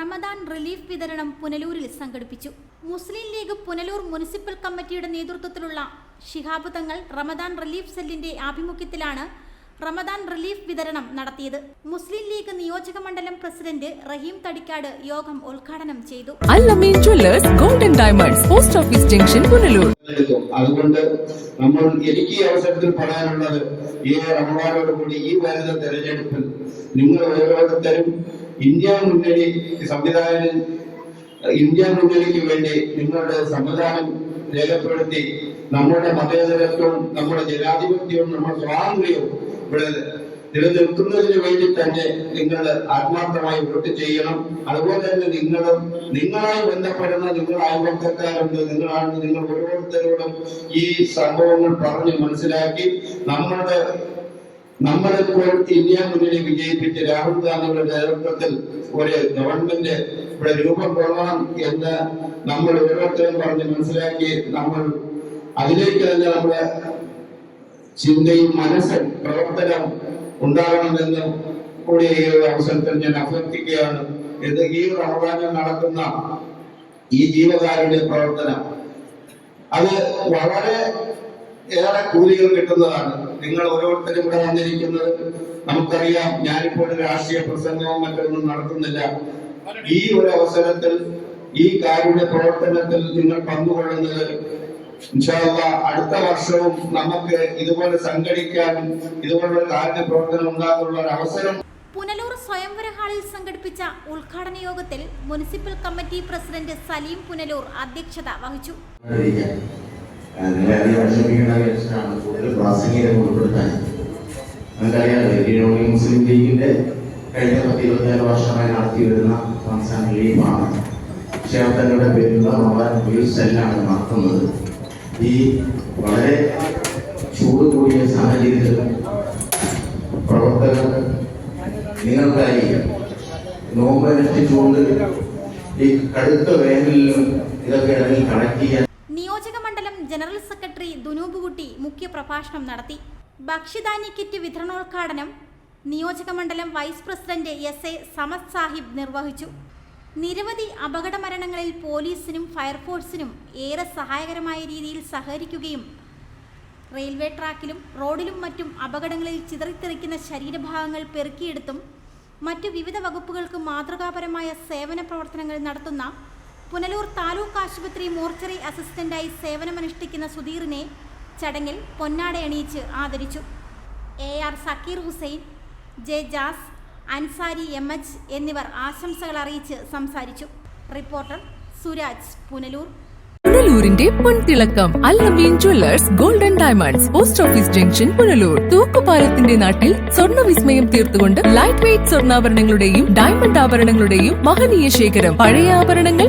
Ramadan relief വിതരണം പുനലൂരിൽ സംഘടിപ്പിച്ചു. മുസ്ലിം league Punalur municipal കമ്മിറ്റിയുടെ നേതൃത്വത്തിലുള്ള ശിഹാബ് തങ്ങൾ റമദാൻ റിലീഫ് സെല്ലിന്റെ ആഭിമുഖ്യത്തിലാണ് റമദാൻ റിലീഫ് വിതരണം നടത്തിയത്. മുസ്ലിം ലീഗ് നിയോജക മണ്ഡലം പ്രസിഡന്റ് റഹീം തടിക്കാട് യോഗം ഉദ്ഘാടനം ചെയ്തു. Golden diamonds post office junction Punalur. അതുകൊണ്ട് നമ്മൾ എനിക്ക് ഈ അവസരത്തിൽ പറയാനുള്ളത് ഈ റമദാനോട് കൂടി ഈ വരുന്ന തെരഞ്ഞെടുപ്പിൽ നിങ്ങൾ ഓരോരുത്തരും ഇന്ത്യ മുന്നണി സംവിധാനം ഇന്ത്യ മുന്നണിക്ക് വേണ്ടി നിങ്ങളുടെ സംവിധാനം രേഖപ്പെടുത്തി നമ്മുടെ മതേതരത്വവും നമ്മുടെ ജനാധിപത്യവും നമ്മുടെ സ്വാതന്ത്ര്യവും ഇവിടെ നിലനിൽക്കുന്നതിന് വേണ്ടി തന്നെ നിങ്ങൾ ആത്മാർത്ഥമായി വോട്ട് ചെയ്യണം. അതുപോലെ തന്നെ നിങ്ങളും നിങ്ങളായി ബന്ധപ്പെടുന്ന നിങ്ങൾ അയൽപക്കക്കാരുണ്ട് നിങ്ങളാണ് നിങ്ങൾ ഓരോരുത്തരോടും ഈ സംഭവങ്ങൾ പറഞ്ഞ് മനസ്സിലാക്കി നമ്മുടെ നമ്മളിപ്പോൾ ഇന്ത്യ മുന്നണി വിജയിപ്പിച്ച് രാഹുൽ ഗാന്ധിയുടെ നേതൃത്വത്തിൽ ഒരു ഗവൺമെന്റ് ഇവിടെ രൂപം കൊള്ളണം എന്ന് നമ്മൾ ഓരോരുത്തരും പറഞ്ഞ് മനസ്സിലാക്കി നമ്മൾ അതിലേക്ക് തന്നെ നമ്മുടെ ചിന്തയും മനസ്സും പ്രവർത്തനം ഉണ്ടാകണമെന്ന് കൂടി ഈ ഒരു അവസരത്തിൽ ഞാൻ അഭ്യർത്ഥിക്കുകയാണ്. ഇത് ഈ റമദാനിൽ നടക്കുന്ന ഈ ജീവകാരുടെ പ്രവർത്തനം. അത് വളരെ ഏറെ കൂലികൾ കിട്ടുന്നതാണ്. നിങ്ങൾ ഓരോരുത്തരും ഇവിടെ വന്നിരിക്കുന്നത്. നമുക്കറിയാം ഞാനിപ്പോൾ രാഷ്ട്രീയ പ്രസംഗവും മറ്റൊന്നും നടത്തുന്നില്ല. ഈ ഒരു അവസരത്തിൽ ഈ കാരുണ്യ പ്രവർത്തനത്തിൽ നിങ്ങൾ പങ്കുകൊള്ളുന്നത് അടുത്ത വർഷവും നമുക്ക് ഇതുപോലെ സംഘടിക്കാനും ഇതുപോലുള്ള കാരുണ്യ പ്രവർത്തനം ഉണ്ടാകാനുള്ള ഒരു അവസരം പുനലൂർ സ്വയംവര ഹാളിൽ സംഘടിപ്പിച്ച ഉദ്ഘാടന യോഗത്തിൽ municipal committee president Saleem Punalur അധ്യക്ഷത വഹിച്ചു. അധികം വിഷമിക്കേണ്ട വിഷയമാണ് കൂടുതൽ പ്രാസംഗികം ഉൾപ്പെടുത്താൻ നമുക്കറിയാലോ ഇന്ത്യൻ മുസ്ലിം ലീഗിന്റെ കഴിഞ്ഞ പത്ത് ഇരുപത്തിനാല് വർഷമായി നടത്തി വരുന്ന സംസ്ഥാന ലീഗാണ് ക്ഷേത്രങ്ങളുടെ പേരിലുള്ള റിലീഫ് സെല്ലാണ് നടത്തുന്നത് ഈ വളരെ ചൂട് കൂടിയ സാഹചര്യത്തിൽ പ്രവർത്തകർ നിങ്ങൾക്കായി നോമ്പ് അനുഷ്ഠിച്ചുകൊണ്ട് ഈ കടുത്ത വേനലിലും ഇതൊക്കെ ഇടയിൽ കണക്ട് ചെയ്യാൻ നിയോജക മണ്ഡലം ജനറൽ സെക്രട്ടറി മുഖ്യ പ്രഭാഷണം നടത്തി. ഭക്ഷ്യധാന്യ കിറ്റ് വിതരണോദ്ഘാടനം നിയോജക മണ്ഡലം vice president S A Samad Sahib നിർവഹിച്ചു. നിരവധി അപകട മരണങ്ങളിൽ പോലീസിനും ഫയർഫോഴ്സിനും ഏറെ സഹായകരമായ രീതിയിൽ സഹകരിക്കുകയും റെയിൽവേ ട്രാക്കിലും റോഡിലും മറ്റും അപകടങ്ങളിൽ ചിതറിത്തെറിക്കുന്ന ശരീരഭാഗങ്ങൾ പെറുക്കിയെടുത്തും മറ്റു വിവിധ വകുപ്പുകൾക്ക് മാതൃകാപരമായ സേവന പ്രവർത്തനങ്ങൾ നടത്തുന്ന പുനലൂർ താലൂക്ക് ആശുപത്രി മോർച്ചറി അസിസ്റ്റന്റായി സേവനമനുഷ്ഠിക്കുന്ന സുധീറിനെ ചടങ്ങിൽ പൊന്നാടയണിയിച്ച് ആദരിച്ചു. A R Zakir Hussain J Jas Ansari M H എന്നിവർ ആശംസകൾ അറിയിച്ച് സംസാരിച്ചു. റിപ്പോർട്ടർ സുരാജ് പുനലൂർ. പുനലൂരിന്റെ പൊൻതിളക്കം Al Ameen jewellers golden diamonds post office junction Punalur. തൂക്കുപാലത്തിന്റെ നാട്ടിൽ സ്വർണ വിസ്മയം തീർത്തുകൊണ്ട് ലൈറ്റ് വെയിറ്റ് സ്വർണാഭരണങ്ങളുടെയും ഡയമണ്ട് ആഭരണങ്ങളുടെയും മഹനീയ ശേഖരം. പഴയ ആഭരണങ്ങൾ